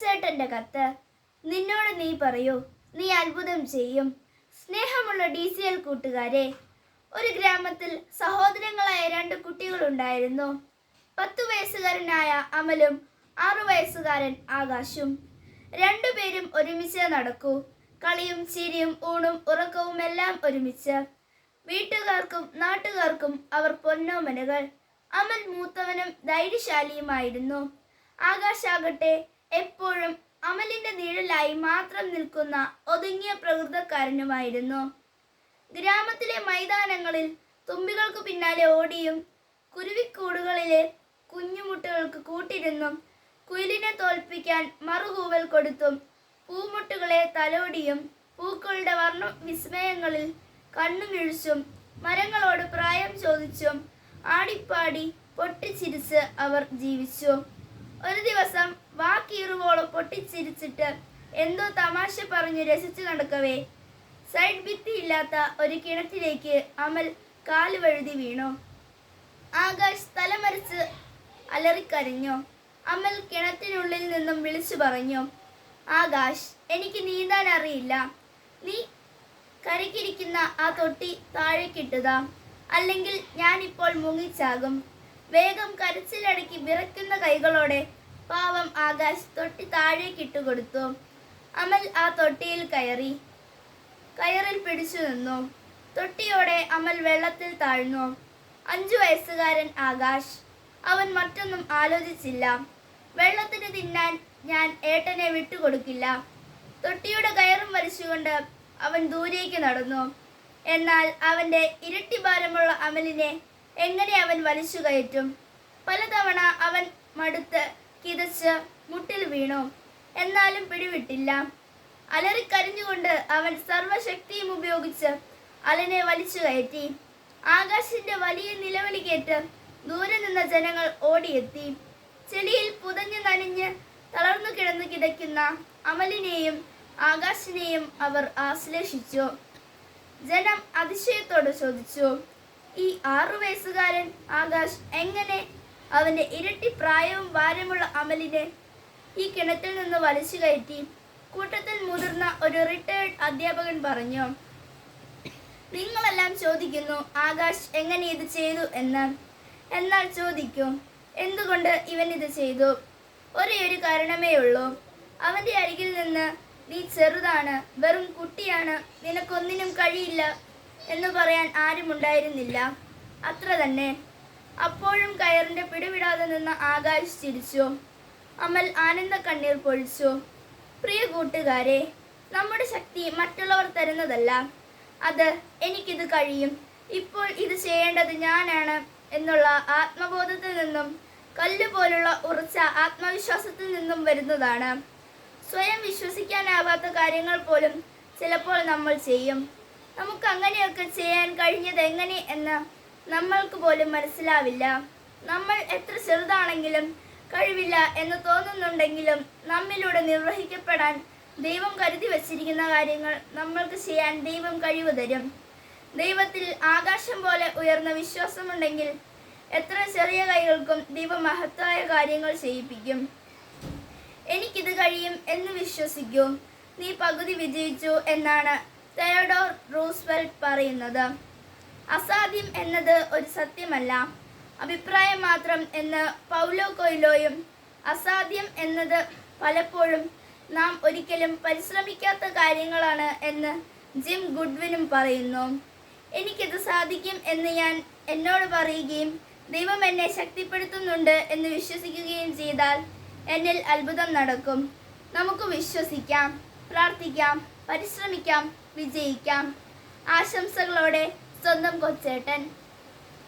ചേട്ടന്റെ കത്ത്. നിന്നോട് നീ പറയൂ നീ അത്ഭുതം ചെയ്യും. സ്നേഹമുള്ള ഡി സി എൽ കൂട്ടുകാരെ ഒരു ഗ്രാമത്തിൽ സഹോദരങ്ങളായ രണ്ട് കുട്ടികളുണ്ടായിരുന്നു. പത്തു വയസ്സുകാരനായ അമലും ആറു വയസ്സുകാരൻ ആകാശും. രണ്ടുപേരും ഒരുമിച്ച് നടക്കൂ. കളിയും ചിരിയും ഊണും ഉറക്കവും എല്ലാം ഒരുമിച്ച്. വീട്ടുകാർക്കും നാട്ടുകാർക്കും അവർ പൊന്നോമനകൾ. അമൽ മൂത്തവനും ധൈര്യശാലിയുമായിരുന്നു. ആകാശാകട്ടെ എപ്പോഴും അമലിന്റെ നിഴലായി മാത്രം നിൽക്കുന്ന ഒതുങ്ങിയ പ്രകൃതക്കാരനുമായിരുന്നു. ഗ്രാമത്തിലെ മൈതാനങ്ങളിൽ തുമ്പികൾക്ക് പിന്നാലെ ഓടിയും കുരുവിക്കൂടുകളിലെ കുഞ്ഞുമുട്ടുകൾക്ക് കൂട്ടിരുന്നും കുയിലിനെ തോൽപ്പിക്കാൻ മറുകൂവൽ കൊടുത്തും പൂമുട്ടുകളെ തലോടിയും പൂക്കളുടെ വർണ വിസ്മയങ്ങളിൽ കണ്ണുമിഴിച്ചും മരങ്ങളോട് പ്രായം ചോദിച്ചും ആടിപ്പാടി പൊട്ടിച്ചിരിച്ച് അവർ ജീവിച്ചു. പൊട്ടിച്ചിരിച്ചിട്ട് എന്തോ തമാശ പറഞ്ഞു രസിച്ചു നടക്കവേ. സൈഡ് ഭിത്തിയില്ലാത്ത ഒരു കിണറ്റിലേക്ക് അമൽ കാൽ വഴുതി വീണു. ആകാശ് തലമറിച്ച് അലറിക്കരഞ്ഞു. അമൽ കിണറ്റിനുള്ളിൽ നിന്നും വിളിച്ചു പറഞ്ഞു ആകാശ് എനിക്ക് നീന്താൻ അറിയില്ല. നീ കരക്കിരിക്കുന്ന ആ തൊട്ടി താഴേക്കിട്ടുക അല്ലെങ്കിൽ ഞാനിപ്പോൾ മുങ്ങിച്ചാകും. വേഗം കരച്ചിലടക്കി വിറയ്ക്കുന്ന കൈകളോടെ പാവം ആകാശ് തൊട്ടി താഴേക്കിട്ടു കൊടുത്തു. അമൽ ആ തൊട്ടിയിൽ കയറി. കയറിൽ പിടിച്ചു നിന്നു. തൊട്ടിയോടെ അമൽ വെള്ളത്തിൽ താഴ്ന്നു. അഞ്ചു വയസ്സുകാരൻ ആകാശ്. അവൻ മറ്റൊന്നും ആലോചിച്ചില്ല. വെള്ളത്തിന് തിന്നാൻ ഞാൻ ഏട്ടനെ വിട്ടുകൊടുക്കില്ല. തൊട്ടിയുടെ കയറും വലിച്ചുകൊണ്ട് അവൻ ദൂരേക്ക് നടന്നു. എന്നാൽ അവന്റെ ഇരട്ടി ഭാരമുള്ള അമലിനെ എങ്ങനെ അവൻ വലിച്ചു കയറ്റും? പലതവണ അവൻ മടുത്ത് കിതച്ച് മുട്ടിൽ വീണു. എന്നാലും പിടിവിട്ടില്ല. അലറിക്കരഞ്ഞുകൊണ്ട് അവൻ സർവശക്തിയും ഉപയോഗിച്ച് അലനെ വലിച്ചു കയറ്റി. ആകാശിന്റെ വലിയ നിലവിളി കേട്ട് ദൂരെ നിന്ന ജനങ്ങൾ ഓടിയെത്തി. ചെളിയിൽ പുതഞ്ഞു നനഞ്ഞ് തളർന്നു കിടന്നു കിടക്കുന്ന അമലിനെയും ആകാശിനെയും അവർ ആശ്ലേഷിച്ചു. ജനം അതിശയത്തോടെ ചോദിച്ചു ഈ ആറു വയസ്സുകാരൻ ആകാശ് എങ്ങനെ അവന്റെ ഇരട്ടി പ്രായവും ഭാരമുള്ള അമലിനെ ഈ കിണറ്റിൽ നിന്ന് വലിച്ചു കയറ്റി കൂട്ടത്തിൽ മുതിർന്ന ഒരു റിട്ടയേർഡ് അധ്യാപകൻ പറഞ്ഞു നിങ്ങളെല്ലാം ചോദിക്കുന്നു ആകാശ് എങ്ങനെ ഇത് ചെയ്തു എന്ന്. എന്നാൽ ചോദിക്കും എന്തുകൊണ്ട് ഇവൻ ഇത് ചെയ്തു? ഒരേ ഒരു കാരണമേ ഉള്ളൂ. അവന്റെ അരികിൽ നിന്ന് നീ ചെറുതാണ് വെറും കുട്ടിയാണ് നിനക്കൊന്നിനും കഴിയില്ല എന്ന് പറയാൻ ആരുമുണ്ടായിരുന്നില്ല. അത്ര തന്നെ. അപ്പോഴും കയറിന്റെ പിടിവിടാതെ നിന്ന് ആകാശ് ചിരിച്ചു. അമൽ ആനന്ദ കണ്ണീർ പൊഴിച്ചു. പ്രിയ കൂട്ടുകാരെ നമ്മുടെ ശക്തി മറ്റുള്ളവർ തരുന്നതല്ല. അത് എനിക്കിത് കഴിയും. ഇപ്പോൾ ഇത് ചെയ്യേണ്ടത് ഞാനാണ് എന്നുള്ള ആത്മബോധത്തിൽ നിന്നും കല്ല് പോലുള്ള ഉറച്ച ആത്മവിശ്വാസത്തിൽ നിന്നും വരുന്നതാണ്. സ്വയം വിശ്വസിക്കാനാവാത്ത കാര്യങ്ങൾ പോലും ചിലപ്പോൾ നമ്മൾ ചെയ്യും. നമുക്ക് അങ്ങനെയൊക്കെ ചെയ്യാൻ കഴിഞ്ഞത് എങ്ങനെ എന്ന് നമ്മൾക്ക് പോലും മനസ്സിലാവില്ല. നമ്മൾ എത്ര ചെറുതാണെങ്കിലും കഴിവില്ല എന്ന് തോന്നുന്നുണ്ടെങ്കിലും നമ്മിലൂടെ നിർവഹിക്കപ്പെടാൻ ദൈവം കരുതി വച്ചിരിക്കുന്ന കാര്യങ്ങൾ നമ്മൾക്ക് ചെയ്യാൻ ദൈവം കഴിവ് തരും. ദൈവത്തിൽ ആകാശം പോലെ ഉയർന്ന വിശ്വാസമുണ്ടെങ്കിൽ എത്ര ചെറിയ കൈകൾക്കും ദൈവം മഹത്തായ കാര്യങ്ങൾ ചെയ്യിപ്പിക്കും. എനിക്കിത് കഴിയും എന്ന് വിശ്വസിക്കൂ. നീ പകുതി വിജയിച്ചു എന്നാണ് തെയഡോർ റൂസ്വെൽറ്റ് പറയുന്നത്. അസാധ്യം എന്നത് ഒരു സത്യമല്ല. അഭിപ്രായം മാത്രം എന്ന് പൗലോ കൊയിലോയും അസാധ്യം എന്നത് പലപ്പോഴും നാം ഒരിക്കലും പരിശ്രമിക്കാത്ത കാര്യങ്ങളാണ് എന്ന് ജിം ഗുഡ്വിനും പറയുന്നു. എനിക്കിത് സാധിക്കും എന്ന് ഞാൻ എന്നോട് പറയുകയും ദൈവം എന്നെ ശക്തിപ്പെടുത്തുന്നുണ്ട് എന്ന് വിശ്വസിക്കുകയും ചെയ്താൽ എന്നിൽ അത്ഭുതം നടക്കും. നമുക്ക് വിശ്വസിക്കാം പ്രാർത്ഥിക്കാം പരിശ്രമിക്കാം വിജയിക്കാം. ആശംസകളോടെ സ്വന്തം കൊച്ചേട്ടൻ.